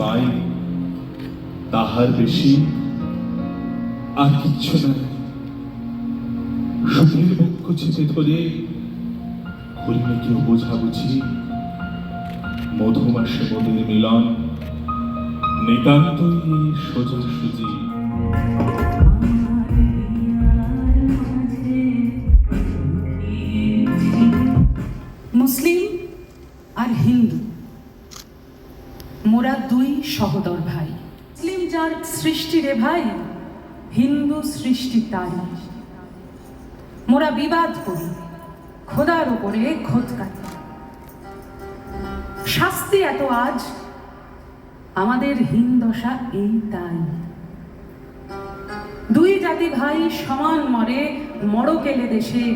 পাই তাহার বেশি আর কিচ্ছু নাই সুখের বক্ষ ছেঁচে ধরে হরিণে বোঝাবুঝি। মধুমাসে মধুর মিলন, নিতান্তই সোজাসুজি। যার সৃষ্টি রে ভাই, হিন্দু সৃষ্টি তারই মোরা বিবাদ করি, খোদার উপরে খোদ কাটি। শাস্তি এত আজ, আমাদের হিন্দশা এই তাই। দুই জাতি ভাই সমান মরে মরকেলে দেশে।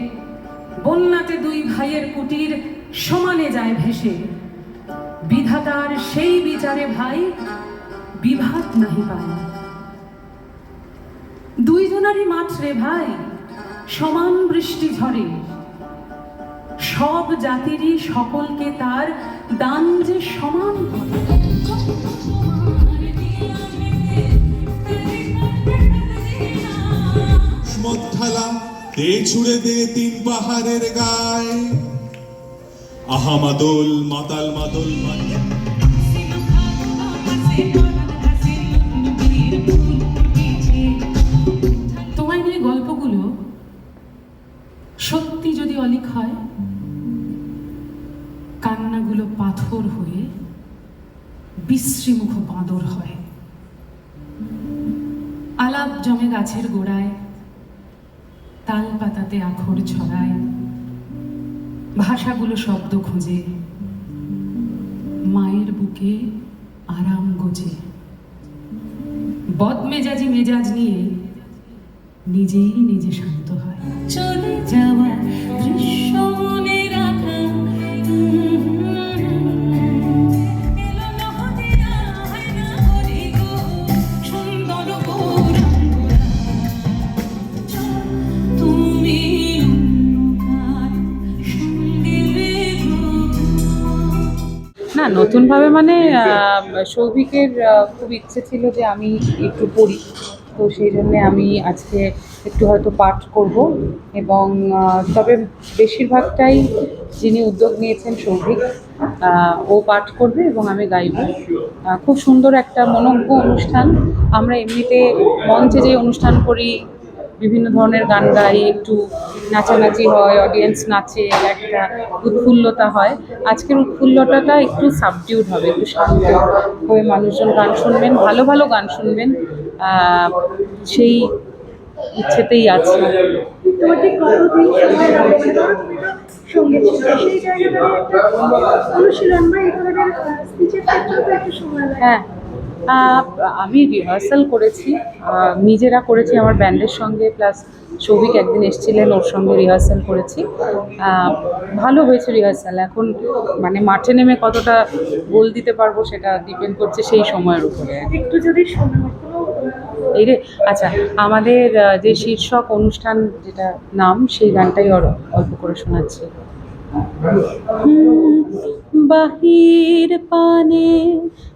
বন্যাতে দুই ভাইয়ের কুটির সমানে যায় ভেসে। বিধাতার সেই বিচারে ভাই বিভাগ নাহি পায়। দুইজনারই মাঠ রে ভাই, সমান বৃষ্টি ঝরে। সব জাতিরই সকলকে তার দান যে সমান। দে ছুড়ে দে তিন পাহাড়ের গায়? আহা মাদল, মাতাল মাদল মাদল বিশ্রীমুখ বাঁদর হয়। আলাপ জমে গাছের গোড়ায়, তাল পাতাতে আখর ছড়ায়। ভাষাগুলো শব্দ খুঁজে, মায়ের বুকে আরাম গোজে। বদমেজাজি মেজাজ নিয়ে নিজেই নিজে শান্ত হয়। চলে যাওয়া না নতুনভাবে মানে সৌভিকের খুব ইচ্ছে ছিল যে আমি একটু পড়ি। তো সেই জন্যে আমি আজকে একটু হয়তো পাঠ করব এবং তবে বেশিরভাগটাই যিনি উদ্যোগ নিয়েছেন সৌভিক ও পাঠ করবে এবং আমি গাইব। খুব সুন্দর একটা মনজ্ঞ অনুষ্ঠান। আমরা এমনিতে মঞ্চে যে অনুষ্ঠান করি বিভিন্ন ধরনের গান গাই একটু নাচানাচি হয় অডিয়েন্স নাচে একটা উৎফুল্লতা হয়। আজকের উৎফুল্লতাটা একটু সাবডিউড হবে একটু শান্ত হয়ে মানুষজন গান শুনবেন ভালো ভালো গান শুনবেন সেই ইচ্ছেতেই আছে। হ্যাঁ আমি রিহার্সাল করেছি নিজেরা করেছি আমার ব্যান্ডের সঙ্গে প্লাস সৌভিক একদিন এসেছিলেন ওর সঙ্গে রিহার্সাল করেছি। ভালো হয়েছে রিহার্সাল এখন মানে মাঠে নেমে কতটা গোল দিতে পারব সেটা ডিপেন্ড করছে সেই সময়ের উপরে। একটু যদি এই রে আচ্ছা আমাদের যে শীর্ষক অনুষ্ঠান যেটা নাম সেই গানটাই ওর- অল্প করে শোনাচ্ছি। বাহির পানে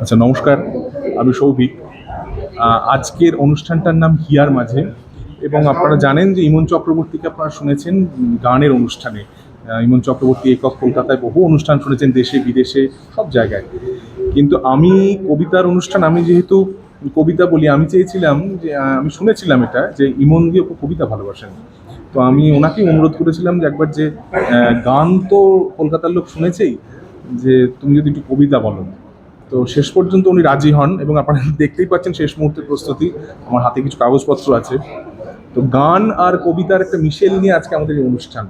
আচ্ছা নমস্কার। আমি সৌভিক। আজকের অনুষ্ঠানটার নাম হিয়ার মাঝে। এবং আপনারা জানেন যে ইমন চক্রবর্তীকে আপনারা শুনেছেন গানের অনুষ্ঠানে। ইমন চক্রবর্তী একক কলকাতায় বহু অনুষ্ঠান শুনেছেন দেশে, বিদেশে, সব জায়গায়। কিন্তু আমি কবিতার অনুষ্ঠান, আমি যেহেতু কবিতা বলি, আমি চেয়েছিলাম যে আমি শুনেছিলাম এটা, যে ইমন দিয়ে কবিতা ভালোবাসেন। তো আমি ওনাকেই অনুরোধ করেছিলাম যে একবার যে গান তো কলকাতার লোক শুনেছেই, যে তুমি যদি একটু কবিতা বলো। তো শেষ পর্যন্ত উনি রাজি হন এবং আপনারা দেখতেই পাচ্ছেন শেষ মুহূর্তের প্রস্তুতি। আমার হাতে কিছু কাগজপত্র আছে। তো গান আর কবিতার একটা মিশেল নিয়ে আজকে আমাদের এই অনুষ্ঠান।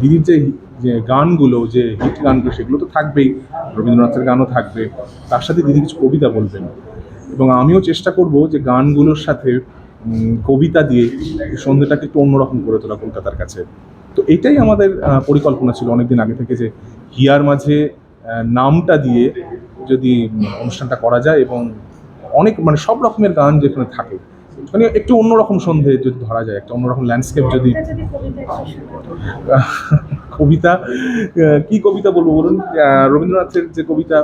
দিদির যে যে গানগুলো, যে হিট গানগুলো, সেগুলো তো থাকবেই। রবীন্দ্রনাথের গানও থাকবে। তার সাথে দিদি কিছু কবিতা বলবেন। এবং আমিও চেষ্টা করব যে গানগুলোর সাথে কবিতা দিয়ে সন্ধ্যেটাকে একটু অন্যরকম করে তোলা কলকাতার কাছে। তো এটাই আমাদের পরিকল্পনা ছিল অনেকদিন আগে থেকে যে হিয়ার মাঝে নামটা দিয়ে যদি অনুষ্ঠানটা করা যায় এবং অনেক মানে সব রকমের গান যেখানে থাকে মানে একটু অন্যরকম সন্ধে যদি ধরা যায় একটা অন্যরকম ল্যান্ডস্কেপ যদি কবিতা কি কবিতা বলব বলুন? রবীন্দ্রনাথের যে কবিতা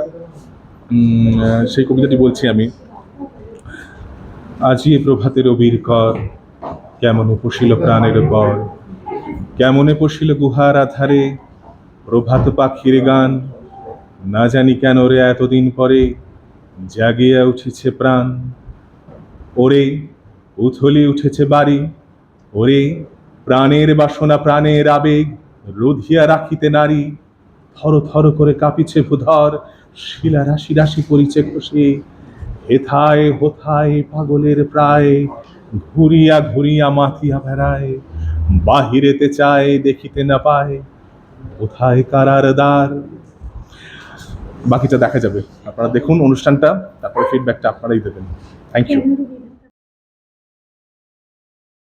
সেই কবিতাটি বলছি আমি। আজি প্রভাতে রবির কর কেমন পশিল প্রাণের পর কেমনে পশিল গুহার আধারে প্রভাত পাখির গান না জানি কেন রে এতদিন পরে জাগিয়া উঠেছে প্রাণ। ওরে, উথলি উঠেছে বাড়ি। ওরে, প্রাণের বাসনা, প্রাণের আবেগ রোধিয়া রাখিতে নারী। থর থর করে কাঁপিছে ভূধর, শিলা রাশি রাশি পরিচে খসে। হেথায়, হোথায় পাগলের প্রায়, ঘুরিয়া ঘুরিয়া মাথিয়া বেড়ায় বাহিরেতে চায়, দেখিতে না পায়। কোথায় কারার দ্বার বাকিটা দেখা যাবে। আপনারা দেখুন অনুষ্ঠানটা তারপরে ফিডব্যাকটা আপনারাই দেবেন। Thank you